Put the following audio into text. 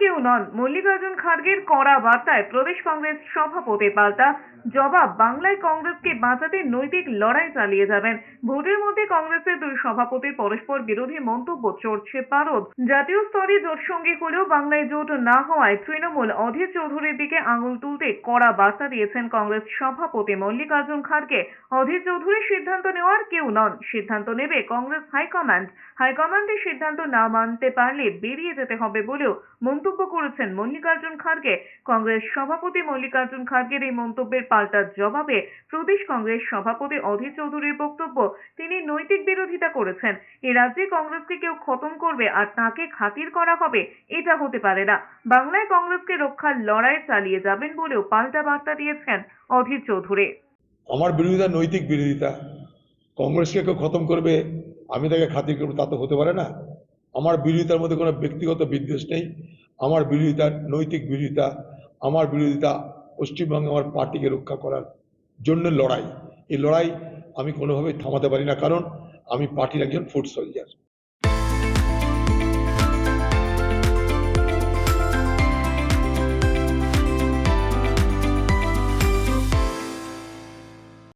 কেউ নন। মল্লিকার্জুন খার্গের কড়া বার্তায় প্রদেশ কংগ্রেস সভাপতি পাল্টা জবাব, বাংলায় কংগ্রেসকে বাঁচাতে নৈতিক লড়াই চালিয়ে যাবেন। ভোটের মধ্যে কংগ্রেসের দুই সভাপতির পরস্পর বিরোধী মন্তব্য চড়ছে পারদ। জাতীয় স্তরে জোট সঙ্গী হলেও বাংলায় জোট না হওয়ায় তৃণমূল অধীর চৌধুরীর দিকে আঙুল তুলতে কড়া বার্তা দিয়েছেন কংগ্রেস সভাপতি মল্লিকার্জুন খার্গে অধীর চৌধুরীর সিদ্ধান্ত নেওয়ার কেউ নন। সিদ্ধান্ত নেবে কংগ্রেস হাইকমান্ড। হাইকমান্ডের সিদ্ধান্ত না মানতে পারলে বেরিয়ে যেতে হবে বলেও মন্তব্য করেছেন মল্লিকার্জুন খার্গে কংগ্রেস সভাপতি মল্লিকার্জুন খার্গের এই মন্তব্যের পাল্টা জবাবে প্রদেশ কংগ্রেস সভাপতি অধীর চৌধুরীর বক্তব্য তিনি নৈতিক বিরোধিতা করেছেন। এ রাজ্যে কংগ্রেসকে কেউ খতম করবে আর তাকে খাতির করা হবে, এটা হতে পারে না। বাংলায় কংগ্রেসকে রক্ষার লড়াই চালিয়ে যাবেন বলেও পাল্টা বার্তা দিয়েছেন অধীর চৌধুরী। আমার বিরোধিতা নৈতিক বিরোধিতা। কংগ্রেসকে কেউ খতম করবে, আমি তাকে খাতির করব, তা তো হতে পারে না। আমার বিরোধিতার মধ্যে কোনো ব্যক্তিগত বিদ্বেষ নেই। আমার বিরোধিতা নৈতিক বিরোধিতা, আমার বিরোধিতা পশ্চিমবঙ্গে আমার পার্টিকে রক্ষা করার জন্য লড়াই। এই লড়াই আমি কোনোভাবেই থামাতে পারি না, কারণ আমি পার্টির একজন ফুড সোলজার।